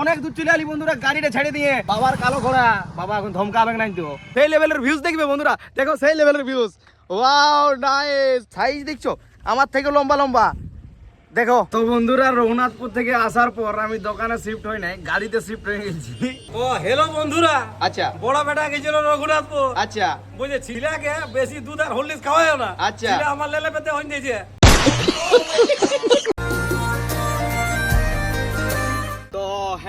অনেক দূর চলে আলি বন্ধুরা গাড়িটা ছেড়ে দিয়ে। বাবার কালো ঘোড়া। বাবা এখন ধমকাবে নাই তো। সেই লেভেলের ভিউজ দেখবে বন্ধুরা। দেখো সেই লেভেলের ভিউজ ওয়াও নাইস সাইজ দেখছ? আমার থেকে লম্বা লম্বা। দেখো। তো বন্ধুরা রঘুনাথপুর থেকে আসার পর আমি দোকানে শিফট হই নাই গাড়িতে শিফট হয়ে গেছি। ও হ্যালো বন্ধুরা। আচ্ছা। বড় বেটা গেছিল রঘুনাথপুর। আচ্ছা। বুঝে ছিলাকে বেশি দুধ আর হলদিস খাওয়ায় না। আচ্ছা। আমার লেলে পেতে হইন দিয়েছে।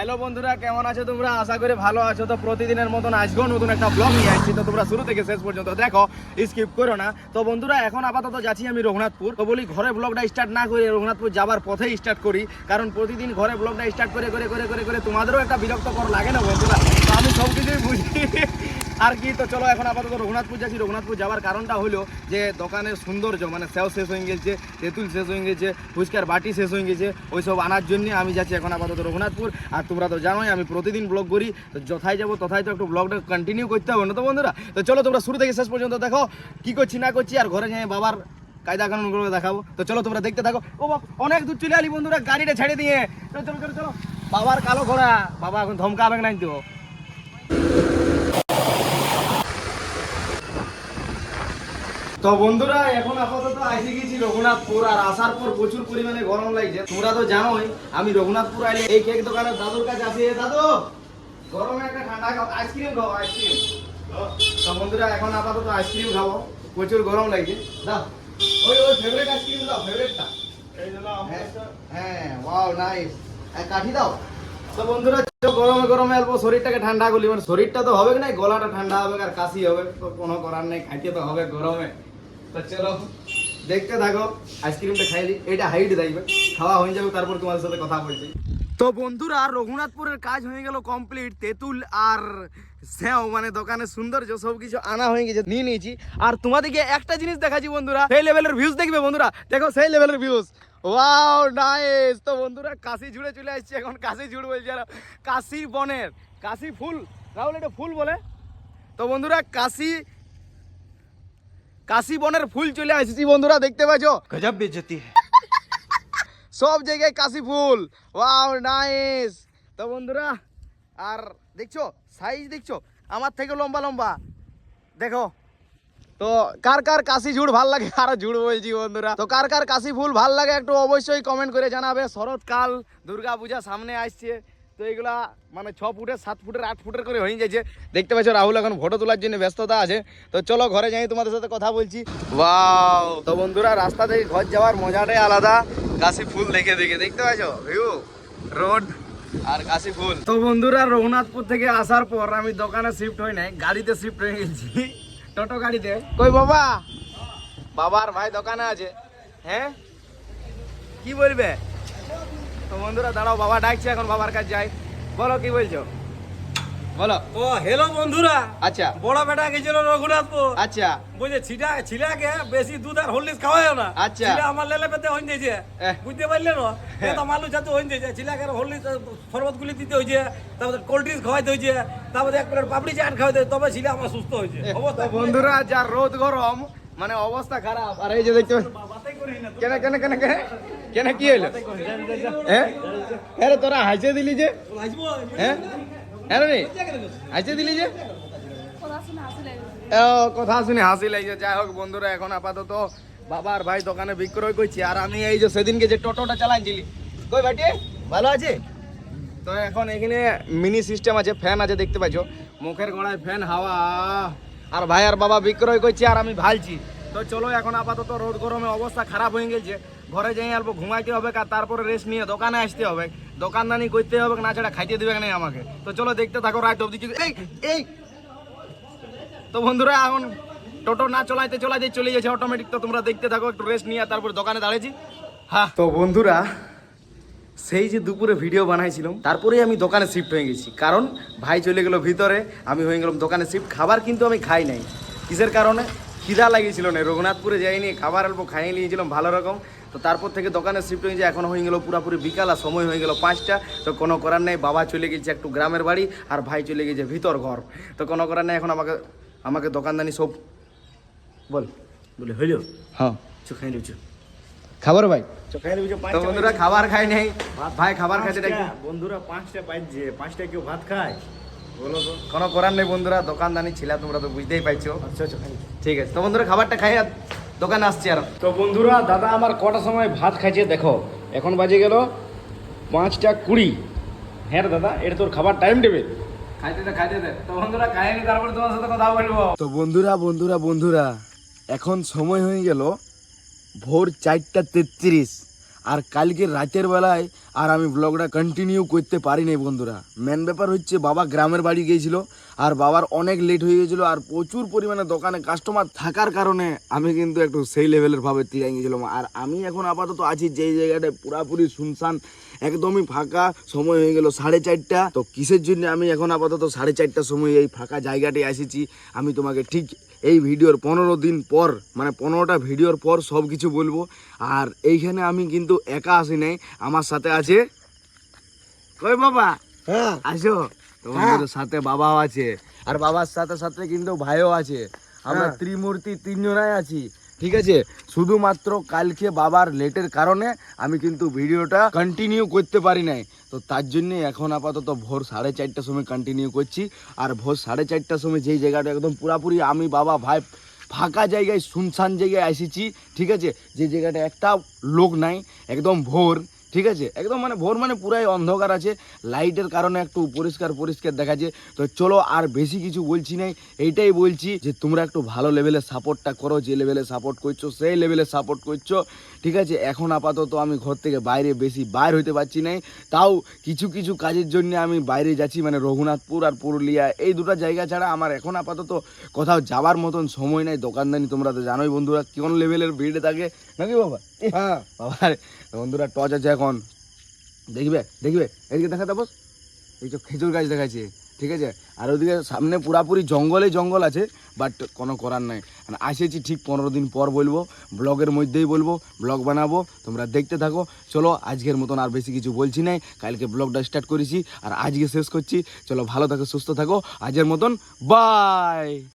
হ্যালো বন্ধুরা, কেমন আছো তোমরা? আশা করি ভালো আছো। তো প্রতিদিনের মতন আজকেও নতুন একটা ব্লগ নিয়ে আসছি। তো তোমরা শুরু থেকে শেষ পর্যন্ত দেখো স্কিপ করো না। তো বন্ধুরা, এখন আপাতত যাচ্ছি আমি রঘুনাথপুর। তো বলি, ঘরে ব্লগটা স্টার্ট না করে রঘুনাথপুর যাবার পথেই স্টার্ট করি। কারণ প্রতিদিন ঘরে ব্লগটা স্টার্ট করে করে করে করে করে তোমাদেরও একটা বিরক্তকর লাগে না বন্ধুরা? তো আমি সব কিছুই বুঝি। আর কি, তো চলো এখন আপাতত রঘুনাথপুর যাচ্ছি। রঘুনাথপুর যাওয়ার কারণটা হলো যে দোকানের সৌন্দর্য মানে সেও শেষ হয়ে গেছে, তেঁতুল শেষ হয়ে গেছে, ফুচকার বাটি শেষ হয়ে গেছে, ওইসব আনার জন্য আমি যাচ্ছি এখন আপাতত রঘুনাথপুর। আর তোমরা তো জানোই, আমি প্রতিদিন ব্লগ করি, তো যথায় যাব তথায় তো একটু ব্লগটা কন্টিনিউ করতে হবে না তো বন্ধুরা? তো চলো তোমরা শুরু থেকে শেষ পর্যন্ত দেখো, কি করছি না করছি, আর ঘরে যাই বাবার কায়দা কানুনগুলো দেখাবো। তো চলো তোমরা দেখতে থাকো। ও অনেক দূর চলে আলি বন্ধুরা, গাড়িটা ছেড়ে দিয়ে। চলো চলো চলো চলো। বাবার কালো ঘোড়া, বাবা এখন ধমকাবে নাই তো। তো বন্ধুরা এখন আপাতত আইসে গেছি রঘুনাথপুর আর আসার পর প্রচুর পরিমাণে গরম লাগছে। তোমরা তো জানোই আমি রঘুনাথপুর আইলে এই কেক দোকানের দাদুর কাছে আসি। দাদু গরমে একটা ঠান্ডা খাও আইসক্রিম খাও আইসক্রিম। তো বন্ধুরা এখন আপাতত আইসক্রিম খাব। প্রচুর গরম লাগছে। দাও ওই ওই ফেভারিট আইসক্রিম দাও ফেভারিটটা হ্যাঁ ওয়াও নাইস কাঠি দাও। তো বন্ধুরা গরমে গরমে শরীরটাকে ঠান্ডা করলি মানে শরীরটা তো হবে না গলাটা ঠান্ডা হবে আর কাশি হবে কোনো করার নেই, খাইতে তো হবে গরমে। তো চলো, দেখতে থাকো, আইসক্রিমটা খাইলি এটা হাইট দেখবে খাওয়া হয়ে যাবে, তারপর তোমাদের সাথে কথা বলছি। তো বন্ধুরা, রঘুনাথপুরের কাজ হয়ে গেল কমপ্লিট তেঁতুল আর সেও মানে দোকানের সৌন্দর্য সব কিছু আনা হয়ে গেছে, নিয়ে নিয়েছি। আর তোমাদেরকে একটা জিনিস দেখাচ্ছি বন্ধুরা, সেই লেভেলের ভিউজ দেখবে বন্ধুরা, দেখো সেই লেভেলের ভিউজ ওয়াও নাইস তো বন্ধুরা কাশি ঝুড়ে চলে আসছে এখন। কাশি ঝুড় বলছে আর কাশি বনের। কাশি ফুল। রাহুল এটা ফুল বলে? তো বন্ধুরা কাশি কাশি বনের ফুল চলে আসছি বন্ধুরা দেখতে পাচ্ছ? গজব বেজতি সব জায়গায় কাশি ফুল। ওয়াও নাইস তো বন্ধুরা আর দেখছ সাইজ দেখছ? আমার থেকে লম্বা লম্বা। দেখো তো কার কার কাশি ঝুড় ভালো লাগে? আর ঝুড় বলছি বন্ধুরা। তো কার কার কাশি ফুল ভালো লাগে একটু অবশ্যই কমেন্ট করে জানাবে। শরৎকাল দুর্গা পূজা সামনে আসছে। তো এগুলা মানে ছ ফুটের সাত ফুটের আট ফুটের করে হয়ে যাচ্ছে। দেখতে পাচ্ছ রাহুল এখন ফটো তোলার জন্য ব্যস্ততা আছে। তো চলো ঘরে যাই তোমাদের সাথে কথা বলছি। ওয়াও তো বন্ধুরা রাস্তা থেকে ঘর যাওয়ার মজাটাই আলাদা। কাশি ফুল দেখে দেখে। দেখতে পাচ্ছ? ভিউ রোড আর কাশি ফুল। তো বন্ধুরা রঘুনাথপুর থেকে আসার পর আমি দোকানে শিফট হই নাই গাড়িতে শিফট হয়ে গেছি। টোটো গাড়িতে কই বাবা? বাবার ভাই দোকানে আছে। হ্যাঁ? কি বলবে? তো বন্ধুরা দাঁড়াও বাবা ডাকছে এখন বাবার কাছে যাই। বলো কি বলছো? বলো। ও হ্যালো বন্ধুরা। আচ্ছা। বড় বেটা গেছিল রঘুনাথপুর। আচ্ছা। বুঝে ছিলা ছিলাকে বেশি দুধ আর হলদিস খাওয়ায় না। আচ্ছা। ছিলা আমার লেলে পেতে হইন দিয়েছে। এহ। বুঝতে পারলে না? এ তো মালু যাতে হইন দিয়েছে। ছিলাকে হলদিস শরবত গুলি দিতে হয়েছে তারপরে কোল্ড ড্রিঙ্কস খাওয়াইতে হয়েছে তারপরে এক প্লেট পাপড়ি চাট খাওয়াইতে তবে ছিলা আমার সুস্থ হয়েছে অবস্থা বন্ধুরা যা রোদ গরম মানে অবস্থা খারাপ। আর এই যে দেখতে কেন কেন কেন কেন কেন কি হলো হ্যাঁ তোরা হাসে দিলি যে। হ্যাঁ হ্যাঁ রে হাসে দিলি যে? কথা শুনে হাসি লাগছে। যাই হোক বন্ধুরা এখন আপাতত বাবার ভাই দোকানে বিক্রয় করছি আর আমি এই যে সেদিনকে যে টোটোটা চালাইছিলি। কই বাটি ভালো আছে? তো এখন এখানে মিনি সিস্টেম আছে ফ্যান আছে দেখতে পাচ্ছ মুখের গোড়ায় ফ্যান হাওয়া। আর ভাই আর বাবা বিক্রয় করছি আর আমি ভালছি। তো চলো এখন আপাতত রোদ গরমে অবস্থা খারাপ হয়ে গেছে। ঘরে যাই অল্প ঘুমাইতে হবে আর তারপরে রেস্ট নিয়ে দোকানে আসতে হবে। দোকানদানি করতে হবে না ছাড়া খাইতে দেবে না আমাকে। তো চলো দেখতে থাকো, রাত অব্দি কি- এই এই! তো বন্ধুরা, এখন টোটো না চলাইতে চলাইতে চলে গেছে অটোমেটিক তো তোমরা দেখতে থাকো, একটু রেস্ট নিয়ে তারপর দোকানে দাঁড়িয়েছি হ্যাঁ তো বন্ধুরা, সেই যে দুপুরে ভিডিও বানাইছিলাম, তারপরেই আমি দোকানে শিফট হয়ে গেছি। কারণ ভাই চলে গেল ভিতরে, আমি হয়ে গেলাম দোকানে শিফট খাবার কিন্তু আমি খাই নাই। কিসের কারণে? খিদা লাগিয়েছিল না রঘুনাথপুরে যাইনি খাবার অল্প খাইয়ে নিয়েছিলাম ভালো রকম। তো তারপর থেকে দোকানে শিফট হয়ে যায় এখন হয়ে গেলো পুরোপুরি বিকাল আর সময় হয়ে গেল পাঁচটা। তো কোনো করার নেই বাবা চলে গেছে একটু গ্রামের বাড়ি আর ভাই চলে গেছে ভিতর ঘর। তো কোনো করার নেই এখন আমাকে আমাকে দোকানদানি সব বল। বলে হইল? হ্যাঁ। চো খাই লিচু খাবার ভাই? তো বন্ধুরা খাবার খাই নেই। ভাই খাবার খাইতে পাঁচটা, বন্ধুরা পাঁচটা পাইছে পাঁচটা কেউ ভাত খায়? কোনো করার নেই বন্ধুরা দোকানদানি ছিল তোমরা তো বুঝতেই পাইছো। আচ্ছা আচ্ছা খাই ঠিক আছে তো বন্ধুরা খাবারটা খাই আর দোকানে আসছি আর। তো বন্ধুরা দাদা আমার কটার সময় ভাত খাইছে দেখো এখন বাজে গেল পাঁচটা কুড়ি। হ্যাঁ রে দাদা এটা তোর খাবার টাইম টেবিল খাইতে দে খাইতে দে। তো বন্ধুরা খাইনি তারপরে তোমার সাথে কথা বলব। তো বন্ধুরা বন্ধুরা বন্ধুরা এখন সময় হয়ে গেল ভোর চারটা তেত্রিশ। আর কালকে রাতের বেলায় আর আমি ব্লগটা কন্টিনিউ করতে পারিনি বন্ধুরা। মেন ব্যাপার হচ্ছে বাবা গ্রামের বাড়ি গিয়েছিল আর বাবার অনেক লেট হয়ে গেছিল আর প্রচুর পরিমাণে দোকানে কাস্টমার থাকার কারণে আমি কিন্তু একটু সেই লেভেলের ভাবে তিরাই গেছিলাম আর আমি এখন আপাতত আছি যেই জায়গাটায় পুরাপুরি শুনশান, একদমই ফাঁকা সময় হয়ে গেল সাড়ে চারটা। তো কিসের জন্য আমি এখন আপাতত সাড়ে চারটার সময় এই ফাঁকা জায়গাটায় এসেছি, আমি তোমাকে ঠিক এই ভিডিওর পনেরো দিন পর মানে পনেরোটা ভিডিওর পর সব কিছু বলব। আর এইখানে আমি কিন্তু একা আসি নাই আমার সাথে আছে কই বাবা? হ্যাঁ। আসো। তোমাদের সাথে বাবাও আছে আর বাবার সাথে সাথে কিন্তু ভাইও আছে। আমরা হ্যাঁ। ত্রিমূর্তি তিনজনাই আছি। ঠিক আছে? শুধুমাত্র কালকে বাবার লেটের কারণে আমি কিন্তু ভিডিওটা কন্টিনিউ করতে পারি নাই। তো তার জন্য এখন আপাতত ভোর সাড়ে চারটার সময় কন্টিনিউ করছি। আর ভোর সাড়ে চারটার সময় যেই জায়গাটা একদম পুরাপুরি আমি, বাবা, ভাই ফাঁকা জায়গায়, শুনশান জায়গায় এসেছি, ঠিক আছে? যে জায়গাটা একটা লোক নাই, একদম ভোর। ঠিক আছে? একদম মানে ভোর মানে পুরাই অন্ধকার আছে। লাইটের কারণে একটু পরিষ্কার পরিষ্কার দেখাচ্ছে। তো চলো আর বেশি কিছু বলছি নাই। এইটাই বলছি যে তোমরা একটু ভালো লেভেলে সাপোর্টটা করো। যে লেভেলে সাপোর্ট করছ, সেই লেভেলে সাপোর্ট করছ। ঠিক আছে? এখন আপাতত আমি ঘর থেকে বাইরে বেশি বাইর হইতে পারছি নাই। তাও কিছু কিছু কাজের জন্য আমি বাইরে যাচ্ছি মানে রঘুনাথপুর আর পুরুলিয়া। এই দুটো জায়গা ছাড়া আমার এখন আপাতত কোথাও যাবার মতন সময় নাই। দোকানদানি তোমরা তো জানোই বন্ধুরা কোন লেভেলের ভিড়ে থাকে। নাকি বাবা? হ্যাঁ বাবা বন্ধুরা, টর্চ আছে এখন। দেখবে দেখবে? এদিকে দেখা বস। এই তো খেজুর গাছ দেখাচ্ছে। ঠিক আছে? আর ওদিকে সামনে পুরাপুরি জঙ্গলে জঙ্গল আছে বাট কোনো করার নাই। মানে আসেছি ঠিক পনেরো দিন পর বলব, ব্লগের মধ্যেই বলব, ব্লগ বানাবো, তোমরা দেখতে থাকো। চলো, আজকের মতন আর বেশি কিছু বলছি নাই, কালকে ব্লগটা স্টার্ট করেছি, আর আজকে শেষ করছি। চলো, ভালো থাকো, সুস্থ থাকো আজের মতন বাই